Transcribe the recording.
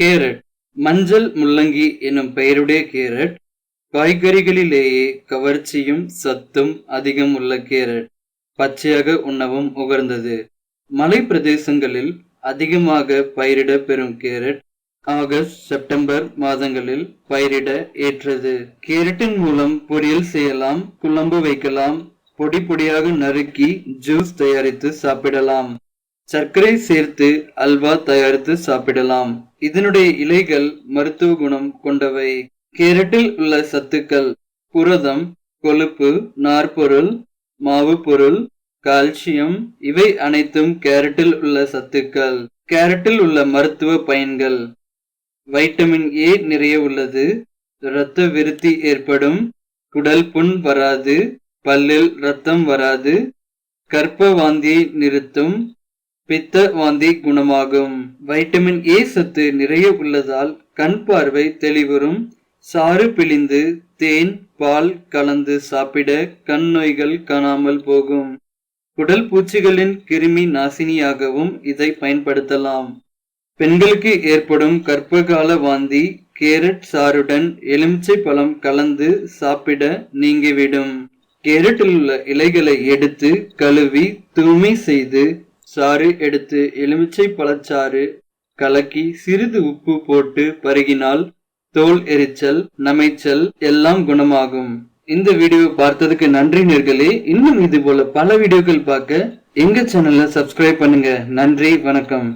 Carrot. மஞ்சள் முள்ளங்கி எனும் பெயருடைய கேரட். காய்கறிகளிலேயே கவர்ச்சியும் சத்தும் அதிகம் உள்ள கேரட். பச்சையாக உண்ணவும் உகர்ந்தது. மலை பிரதேசங்களில் அதிகமாக பயிரிட பெறும் கேரட் ஆகஸ்ட் செப்டம்பர் மாதங்களில் பயிரிட ஏற்றது. கேரட்டின் மூலம் பொரியல் செய்யலாம் குழம்பு வைக்கலாம் பொடி பொடியாக நறுக்கி ஜூஸ் தயாரித்து சாப்பிடலாம். சர்க்கரை சேர்த்து அல்வா தயாரித்து சாப்பிடலாம். இதனுடைய இலைகள் மருத்துவ குணம் கொண்டவை. கேரட்டில் உள்ள சத்துக்கள் புரதம் கொழுப்பு நார்ப்பொருள் மாவு பொருள் கால்சியம் இவை அனைத்தும் கேரட்டில் உள்ள சத்துக்கள். கேரட்டில் உள்ள மருத்துவ பயன்கள். வைட்டமின் ஏ நிறைய உள்ளது. இரத்த விருத்தி ஏற்படும். குடல் புண் வராது. பல்லில் ரத்தம் வராது. கற்ப வாந்தியை நிறுத்தும். பித்த வாந்தி குணமாகும். வைட்டமின் ஏ சத்து நிறைய உள்ளதால் கண் பார்வை தெளிவரும் சாறு பிழிந்து தேன் பால் கலந்து சாப்பிட கண் நோய்கள் காணாமல் போகும். குடல் பூச்சிகளின் கிருமி நாசினியாகவும் இதை பயன்படுத்தலாம். பெண்களுக்கு ஏற்படும் கர்ப்பகால வாந்தி கேரட் சாறுடன் எலுமிச்சை பழம் கலந்து சாப்பிட நீங்கிவிடும். கேரட்டில் உள்ள இலைகளை எடுத்து கழுவி தூய்மை செய்து சாறு எடுத்து எலுமிச்சை பழச்சாறு கலக்கி சிறிது உப்பு போட்டு பருகினால் தோல் எரிச்சல் நமைச்சல் எல்லாம் குணமாகும். இந்த வீடியோ பார்த்ததுக்கு நன்றி நேர்களே. இன்னும் இது போல பல வீடியோக்கள் பார்க்க எங்க சேனலை சப்ஸ்கிரைப் பண்ணுங்க. நன்றி வணக்கம்.